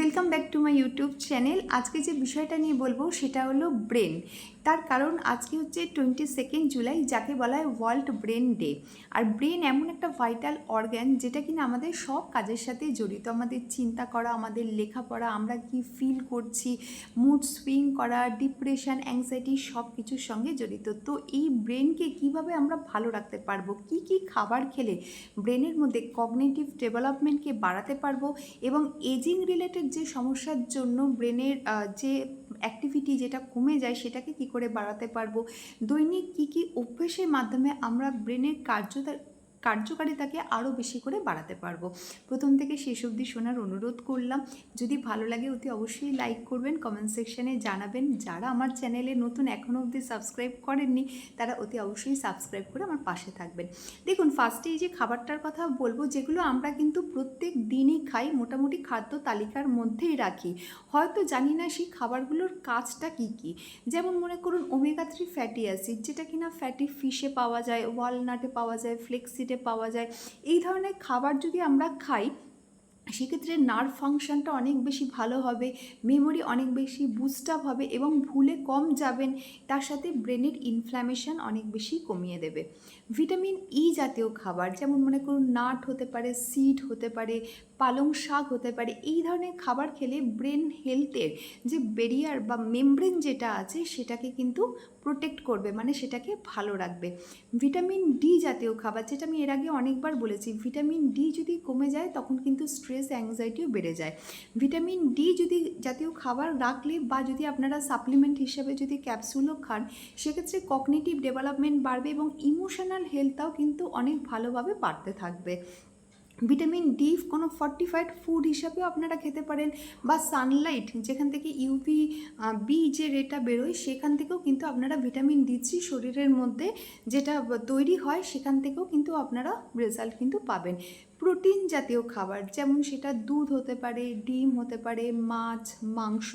Welcome back to my YouTube channel আজকে যে বিষয়টা নিয়ে বলব সেটা হলো ব্রেন তার কারণ আজকে হচ্ছে টোয়েন্টি সেকেন্ড জুলাই, যাকে বলা হয় ওয়ার্ল্ড ব্রেন ডে আর ব্রেন এমন একটা ভাইটাল অর্গ্যান যেটা কিনা আমাদের সব কাজের সাথে জড়িত। আমাদের চিন্তা করা, আমাদের লেখাপড়া, আমরা কি ফিল করছি মুড সুইং করা ডিপ্রেশন অ্যাংজাইটি সব কিছুর সঙ্গে জড়িত। তো এই ব্রেনকে কীভাবে আমরা ভালো রাখতে পারব, কি কি খাবার খেলে ব্রেনের মধ্যে কগনেটিভ ডেভেলপমেন্টকে বাড়াতে পারব এবং এজিং রিলেটেড যে সমস্যার জন্য ব্রেনের যে অ্যাক্টিভিটি যেটা কমে যায় সেটাকে কি করে বাড়াতে পারব? দৈনিক কি কি অভ্যেসের মাধ্যমে আমরা ব্রেনের কার্যতা কার্যকারিতাকে আরও বেশি করে বাড়াতে পারব। প্রথম থেকে শেষ অবধি শোনার অনুরোধ করলাম। যদি ভালো লাগে অতি অবশ্যই লাইক করবেন কমেন্ট সেকশনে জানাবেন। যারা আমার চ্যানেলে নতুন এখনও অবধি সাবস্ক্রাইব করেননি, তারা অতি অবশ্যই সাবস্ক্রাইব করে আমার পাশে থাকবেন। দেখুন ফার্স্টে এই যে খাবারটার কথা বলব, যেগুলো আমরা কিন্তু প্রত্যেক দিনই খাই, মোটামুটি খাদ্য তালিকার মধ্যেই রাখি। হয়তো জানি না সেই খাবারগুলোর কাজটা কি কি। যেমন মনে করুন ওমেগা থ্রি ফ্যাটি অ্যাসিড যেটা কিনা ফ্যাটি ফিশে পাওয়া যায় ওয়ালনাটে পাওয়া যায় ফ্লেক্সিডে পাওয়া যায়। এই ধরনের খাবার যদি আমরা খাই, সেক্ষেত্রে নার্ভ ফাংশনটা অনেক বেশি ভালো হবে মেমোরি অনেক বেশি বুস্ট আপ হবে এবং ভুলে কম যাবেন, তার সাথে ব্রেনের ইনফ্ল্যামেশন অনেক বেশি কমিয়ে দেবে। ভিটামিন ই জাতীয় খাবার, যেমন মনে করুন নাট হতে পারে সিড হতে পারে পালং শাক হতে পারে। এই ধরনের খাবার খেলে ব্রেন হেলথের যে বেরিয়ার বা মেমব্রেন যেটা আছে, সেটাকে কিন্তু প্রোটেক্ট করবে মানে সেটাকে ভালো রাখবে। ভিটামিন ডি জাতীয় খাবার, যেটা আমি এর আগে অনেকবার বলেছি ভিটামিন ডি যদি কমে যায়, তখন কিন্তু স্ট্রেস অ্যাংজাইটিও বেড়ে যায়। ভিটামিন ডি যদি জাতীয় খাবার রাখলে বা যদি আপনারা সাপ্লিমেন্ট হিসেবে যদি ক্যাপসুলও খান, সেক্ষেত্রে কগনিটিভ ডেভেলপমেন্ট বাড়বে এবং ইমোশনাল হেলথটাও কিন্তু অনেক ভালোভাবে বাড়তে থাকবে। ভিটামিন ডি কোনো ফর্টিফাইড ফুড হিসাবেও আপনারা খেতে পারেন বা সানলাইট যেখান থেকে ইউভি বি যে রেটা বেরোয় সেখান থেকেও কিন্তু আপনারা ভিটামিন ডি থ্রি শরীরের মধ্যে যেটা তৈরি হয় সেখান থেকেও কিন্তু আপনারা রেজাল্ট কিন্তু পাবেন। প্রোটিন জাতীয় খাবার, যেমন সেটা দুধ হতে পারে, ডিম হতে পারে, মাছ, মাংস,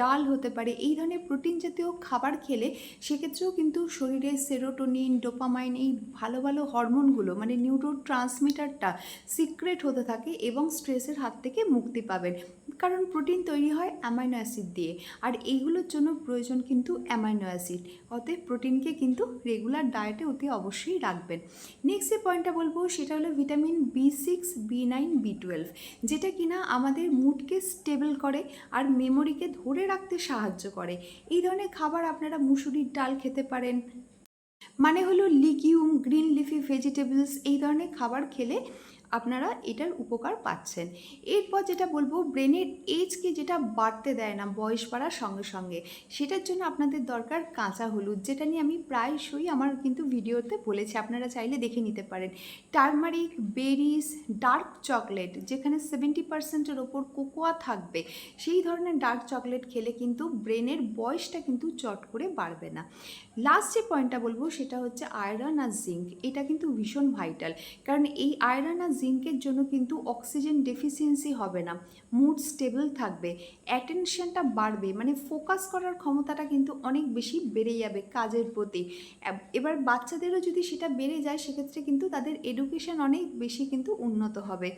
ডাল হতে পারে, এই ধরনের প্রোটিন জাতীয় খাবার খেলে সেক্ষেত্রেও কিন্তু শরীরে সেরোটোনিন, ডোপামাইন এই ভালো ভালো হরমোনগুলো মানে নিউরো ট্রান্সমিটারটা সিক্রেট হতে থাকে এবং স্ট্রেসের হাত থেকে মুক্তি পাবেন। কারণ প্রোটিন তৈরি হয় অ্যামাইনো অ্যাসিড দিয়ে। আর এইগুলোর জন্য প্রয়োজন কিন্তু অ্যামাইনো অ্যাসিড। অতএব প্রোটিনকে কিন্তু রেগুলার ডায়েটে অতি অবশ্যই রাখবেন। নেক্সট যে পয়েন্টটা বলব, সেটা হলো vitamin B six B nine B twelve যেটা কিনা আমাদের মুডকে স্টেবল করে আর মেমোরিকে ধরে রাখতে সাহায্য করে। এই ধরনের খাবার আপনারা মুসুরির ডাল খেতে পারেন। মানে হলো লিকিউম, গ্রিন লিফি, ভেজিটেবলস এই ধরনের খাবার খেলে আপনারা এটার উপকার পাচ্ছেন। এরপর যেটা বলব, ব্রেনের এজকে যেটা বাড়তে দেয় না, বয়স বাড়ার সঙ্গে সঙ্গে, সেটার জন্য আপনাদের দরকার কাঁচা হলুদ, যেটা নিয়ে আমি প্রায়শই আমার কিন্তু ভিডিওতে বলেছি, আপনারা চাইলে দেখে নিতে পারেন। টার্মারিক বেরিস ডার্ক চকলেট, যেখানে সেভেন্টি পার্সেন্টের ওপর কোকোয়া থাকবে, সেই ধরনের ডার্ক চকলেট খেলে কিন্তু ব্রেনের বয়সটা কিন্তু চট করে বাড়বে না। লাস্ট যে পয়েন্টটা বলব সেটা হচ্ছে আয়রন আর জিঙ্ক এটা কিন্তু ভীষণ ভাইটাল কারণ এই আয়রন আর জিঙ্কের জন্য কিন্তু অক্সিজেন ডেফিসিয়েন্সি হবে না। মুড স্টেবল থাকবে। অ্যাটেনশনটা বাড়বে। মানে ফোকাস করার ক্ষমতাটা কিন্তু অনেক বেশি বেড়ে যাবে কাজের প্রতি। এবার বাচ্চাদেরও যদি সেটা বেড়ে যায়, সেক্ষেত্রে কিন্তু তাদের এডুকেশন অনেক বেশি কিন্তু উন্নত হবে।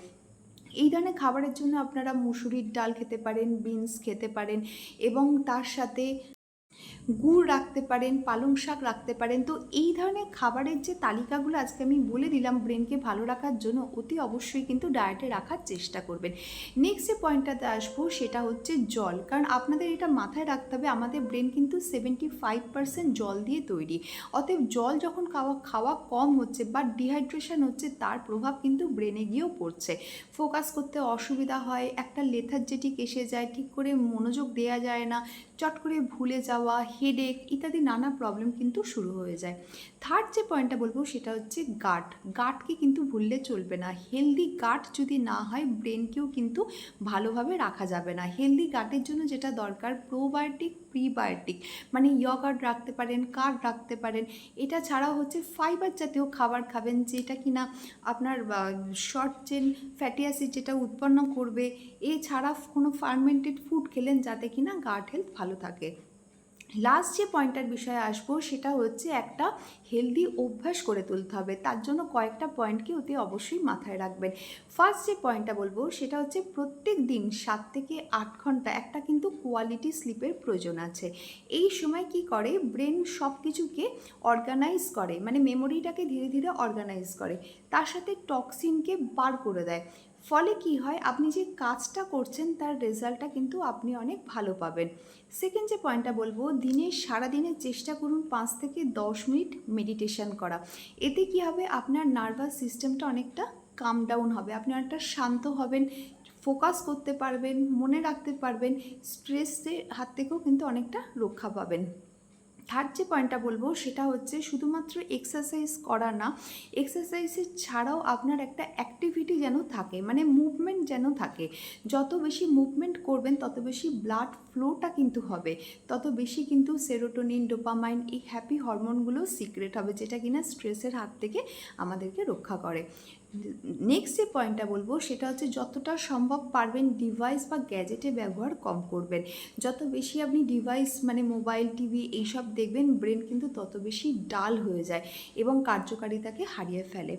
এই ধরনের খাবারের জন্য আপনারা মুসুরির ডাল খেতে পারেন বিনস খেতে পারেন এবং তার সাথে গুড় রাখতে পারেন, পালং শাক রাখতে পারেন। তো এই ধরনের খাবারের যে তালিকাগুলো আজকে আমি বলে দিলাম ব্রেনকে ভালো রাখার জন্য, অতি অবশ্যই কিন্তু ডায়েটে রাখার চেষ্টা করবেন। নেক্সট যে পয়েন্টটাতে আসব সেটা হচ্ছে জল। কারণ আপনাদের এটা মাথায় রাখতে হবে, আমাদের ব্রেন কিন্তু সেভেন্টি ফাইভ পার্সেন্ট জল দিয়ে তৈরি। অতএব জল যখন খাওয়া খাওয়া কম হচ্ছে বা ডিহাইড্রেশন হচ্ছে, তার প্রভাব কিন্তু ব্রেনে গিয়েও পড়ছে। ফোকাস করতে অসুবিধা হয়, একটা লেথার্জেটিক এসে যায়, ঠিক করে মনোযোগ দেওয়া যায় না, চট করে ভুলে যাওয়া হেডেক ইত্যাদি নানা প্রবলেম কিন্তু শুরু হয়ে যায়। থার্ড যে পয়েন্টটা বলব সেটা হচ্ছে গাট গাটকে কিন্তু ভুললে চলবে না। হেলদি গাট যদি না হয় ব্রেনকেও কিন্তু ভালোভাবে রাখা যাবে না। হেলদি গাটের জন্য যেটা দরকার প্রোবায়োটিক প্রিবায়োটিক মানে ইয়গার্ড রাখতে পারেন কার্ড রাখতে পারেন। এটা ছাড়াও হচ্ছে ফাইবার জাতীয় খাবার খাবেন, যেটা কিনা আপনার শর্ট চেন ফ্যাটি অ্যাসিড যেটা উৎপন্ন করবে। এছাড়া কোনো ফার্মেন্টেড ফুড খেলেন যাতে কিনা গাট হেলথ ভালো থাকে। লাস্ট যে পয়েন্টটার বিষয়ে আসব, সেটা হচ্ছে একটা হেলদি অভ্যাস করে তুলতে হবে। তার জন্য কয়েকটা পয়েন্টকে অতি অবশ্যই মাথায় রাখবেন। ফার্স্ট যে পয়েন্টটা বলব, সেটা হচ্ছে প্রত্যেক দিন সাত থেকে আট ঘণ্টা একটা কিন্তু কোয়ালিটি স্লিপের প্রয়োজন আছে। এই সময় কি করে? ব্রেন সব কিছুকে অর্গানাইজ করে মানে মেমোরিটাকে ধীরে ধীরে অর্গানাইজ করে। তার সাথে টক্সিনকে বার করে দেয়। ফলে কি হয়, আপনি যে কাজটা করছেন তার রেজাল্টটা কিন্তু আপনি অনেক ভালো পাবেন। সেকেন্ড যে পয়েন্টটা বলব, দিনে সারাদিনের চেষ্টা করুন পাঁচ থেকে দশ মিনিট মেডিটেশন করা। এতে কি হবে, আপনার নার্ভাস সিস্টেমটা অনেকটা কাম ডাউন হবে, আপনি অনেকটা শান্ত হবেন ফোকাস করতে পারবেন, মনে রাখতে পারবেন স্ট্রেসের হাত থেকেও কিন্তু অনেকটা রক্ষা পাবেন। থার্ড যে পয়েন্টটা বলব সেটা হচ্ছে শুধুমাত্র এক্সারসাইজ করা না এক্সারসাইজের ছাড়াও আপনার একটা অ্যাক্টিভিটি যেন থাকে মানে মুভমেন্ট যেন থাকে। যত বেশি মুভমেন্ট করবেন, তত বেশি ব্লাড ফ্লোটা কিন্তু হবে। তত বেশি কিন্তু সেরোটোনিন ডোপামাইন এই হ্যাপি হরমোনগুলো সিক্রেট হবে, যেটা কিনা স্ট্রেসের হাত থেকে আমাদেরকে রক্ষা করে। নেক্সট যে পয়েন্টটা বলব, সেটা হচ্ছে যতটা সম্ভব পারবেন ডিভাইস বা গ্যাজেটে ব্যবহার কম করবেন। যত বেশি আপনি ডিভাইস মানে মোবাইল টিভি এইসব দেখবেন ব্রেন কিন্তু তত বেশি ডাল হয়ে যায় এবং কার্যকারিতাকে হারিয়ে ফেলে।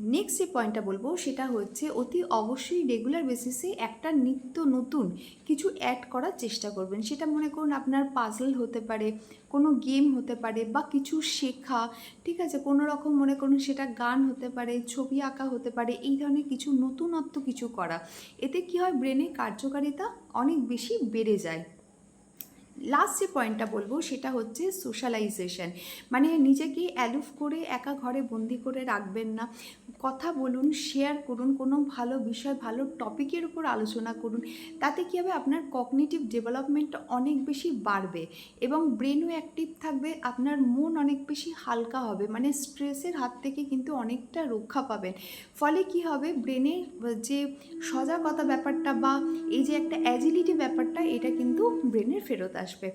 নেক্সট যে পয়েন্টটা বলব সেটা হচ্ছে অতি অবশ্যই রেগুলার বেসিসে একটা নিত্য নতুন কিছু অ্যাড করার চেষ্টা করবেন। সেটা মনে করুন আপনার পাজল হতে পারে, কোনো গেম হতে পারে বা কিছু শেখা, ঠিক আছে? কোনো রকম মনে করুন সেটা গান হতে পারে, ছবি আঁকা হতে পারে, এই ধরনের কিছু নতুনত্ব কিছু করা। এতে কি হয়? ব্রেনের কার্যকারিতা অনেক বেশি বেড়ে যায়। লাস্ট যে পয়েন্টটা বলব সেটা হচ্ছে সোশ্যালাইজেশন মানে নিজেকে অ্যালুফ করে একা ঘরে বন্দি করে রাখবেন না। কথা বলুন শেয়ার করুন, কোনো ভালো বিষয়, ভালো টপিকের উপর আলোচনা করুন। তাতে কী হবে? আপনার কগনিটিভ ডেভেলপমেন্ট অনেক বেশি বাড়বে এবং ব্রেনও অ্যাক্টিভ থাকবে, আপনার মন অনেক বেশি হালকা হবে। মানে স্ট্রেসের হাত থেকে কিন্তু অনেকটা রক্ষা পাবেন। ফলে কি হবে? ব্রেনের যে সজাগতা ব্যাপারটা বা এই যে একটা অ্যাজিলিটি ব্যাপারটা, এটা কিন্তু ব্রেনের ফেরত আসবে।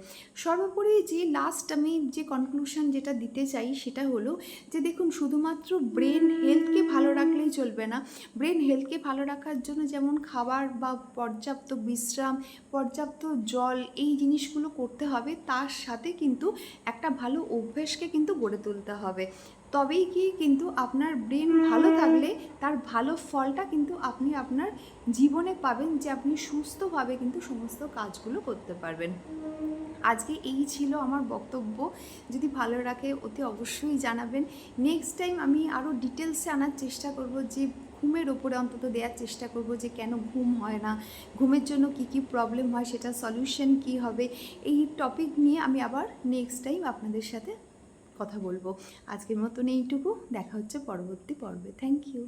সর্বোপরি যে লাস্ট আমি যে কনক্লুশন যেটা দিতে চাই সেটা হলো যে দেখুন, শুধুমাত্র ব্রেন হেলথকে ভালো রাখলেই চলবে না। ব্রেন হেলথকে ভালো রাখার জন্য যেমন খাবার বা পর্যাপ্ত বিশ্রাম, পর্যাপ্ত জল এই জিনিসগুলো করতে হবে, তার সাথে কিন্তু একটা ভালো অভ্যেসকে কিন্তু গড়ে তুলতে হবে। তবেই কি কিন্তু আপনার ব্রেন ভালো থাকলে তার ভালো ফলটা কিন্তু আপনি আপনার জীবনে পাবেন যে আপনি সুস্থভাবে কিন্তু সমস্ত কাজগুলো করতে পারবেন। আজকে এই ছিল আমার বক্তব্য। যদি ভালো রাখে অতি অবশ্যই জানাবেন। নেক্সট টাইম আমি আরও ডিটেলসে আনার চেষ্টা করব যে ঘুমের ওপরে অন্তত দেওয়ার চেষ্টা করব যে কেন ঘুম হয় না, ঘুমের জন্য কি কি প্রবলেম হয় সেটা সলিউশন কি হবে? এই টপিক নিয়ে আমি আবার নেক্সট টাইম আপনাদের সাথে কথা বলব। আজকের মতন এইটুকু। দেখা হচ্ছে পরবর্তী পর্বে। Thank you